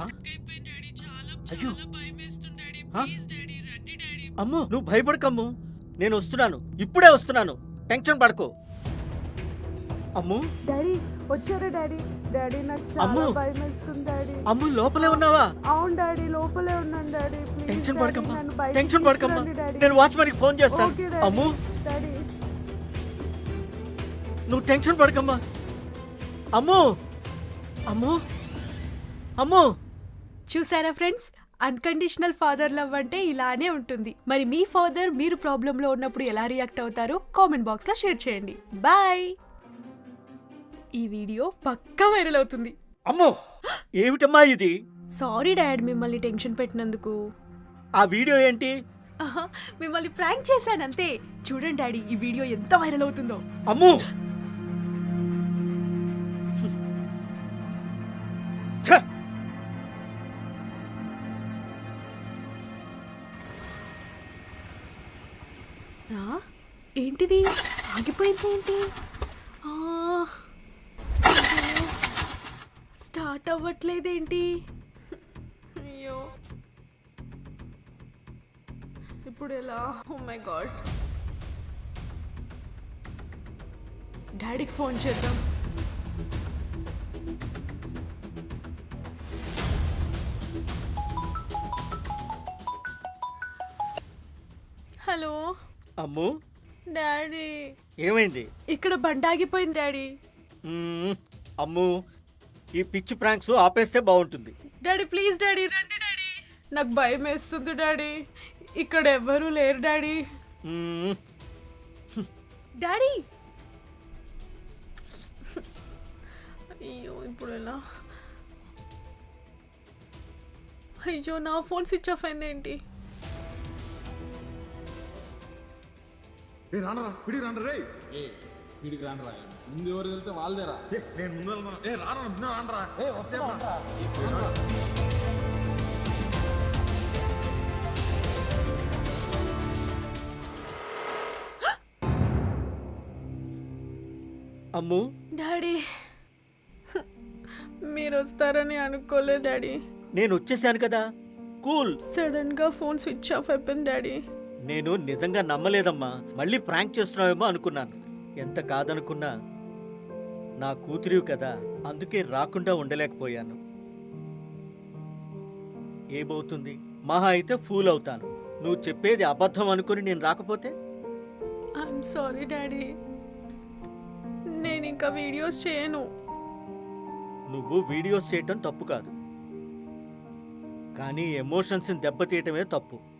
అయ్యో? అమ్ము నువ్వు భయపడకమ్ము. నేను వస్తున్నాను. ఇప్పుడే వస్తున్నాను. టెన్షన్ పడకు. అమ్ము. డాడీ వచ్చారా డాడీ? డాడీ నాకు చాలా అమ్మో. భయం వేస్తుంది డాడీ. అమ్ము లోపలే ఉన్నావా? అవును డాడీ లోపలే ఉన్నాను డాడీ. టెన్షన్ పడకమ్మా. టెన్షన్ పడకమ్మా. నేను వాచ్మెన్కి ఫోన్ చేస్తాను. అమ్ము. డాడీ. నువ్వు టెన్షన్ పడకమ్మా. అమ్ము. అమ్ము. అమ్ము. చూసారా ఫ్రెండ్స్? అన్కండిషనల్ ఫాదర్ లవ్ అంటే ఇలానే ఉంటుంది. మరి మీ ఫాదర్ మీరు ప్రాబ్లంలో ఉన్నప్పుడు ఎలా రియాక్ట్ అవుతారో కామెంట్ బాక్స్లో షేర్ చేయండి. బాయ్ ఈ వీడియో పక్కా వైరల్ అవుతుంది. అమ్ము! ఏమిటమ్మా ఇది? సారీ డాడ్ మిమ్మల్ని టెన్షన్ పెట్టినందుకు. ఆ వీడియో ఏంటి? ఆహా, మిమ్మల్ని ప్రాంక్ చేశాను అంతే. చూడండి డాడీ ఈ వీడియో ఎంత వైరల్ అవుతుందో. అమ్ము! ఏంటిది? ఆగిపోయింది ఏంటి? స్టార్ట్ అవ్వట్లేదేంటి? అయ్యో. ఇప్పుడు ఎలా? ఓ మై గాడ్ డాడీకి ఫోన్ చేద్దాం. హలో అమ్ము. డాడీ. ఏమైంది? ఇక్కడ బండ ఆగిపోయింది డాడీ. మ్మ్. అమ్ము. ఈ పిచ్చి ప్రాంక్స్ ఆపేస్తే బాగుంటుంది. డాడీ ప్లీజ్ డాడీ రండి డాడీ. నాకు భయం వేస్తుంది డాడీ. ఇక్కడ ఎవ్వరూ లేరు డాడీ. మ్మ్. డాడీ. అయ్యో ఇప్పుడు ఎలా? అయ్యో నా ఫోన్ స్విచ్ ఆఫ్ అయింది ఏంటి? ఏ రానరా పిడి రానరా రే ఏ వీడికి రానరా ముందు ఎవరు వెళ్తే వాళ్ళదేరా. నేను ముందు వెళ్తాను ఏ రాను ముందు రానరా. ఏ వస్తా అమ్ము. డాడీ మీరు వస్తారని అనుకోలేదు డాడీ. నేను వచ్చేసాను కదా. కూల్. సడన్గా ఫోన్ స్విచ్ ఆఫ్ అయిపోయింది డాడీ. నేను నిజంగా నమ్మలేదమ్మా. మళ్ళీ ప్రాంక్ చేస్తున్నావేమో అనుకున్నాను. ఎంత కాదనుకున్నా నా కూతురివి కదా అందుకే రాకుండా ఉండలేకపోయాను. ఏమవుతుంది? మహా అయితే ఫూల్ అవుతాను. నువ్వు చెప్పేది అబద్ధం అనుకుని నేను రాకపోతే? ఐఎమ్ సారీ డాడీ నేను ఇంకా వీడియోస్ చేయను. నువ్వు వీడియోస్ చేయటం తప్పు కాదు. కానీ ఎమోషన్స్ని దెబ్బతీయటమే తప్పు.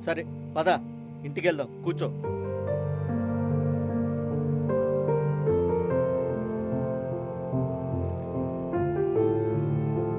సరే పద. ఇంటికి వెళ్దాం కూర్చో.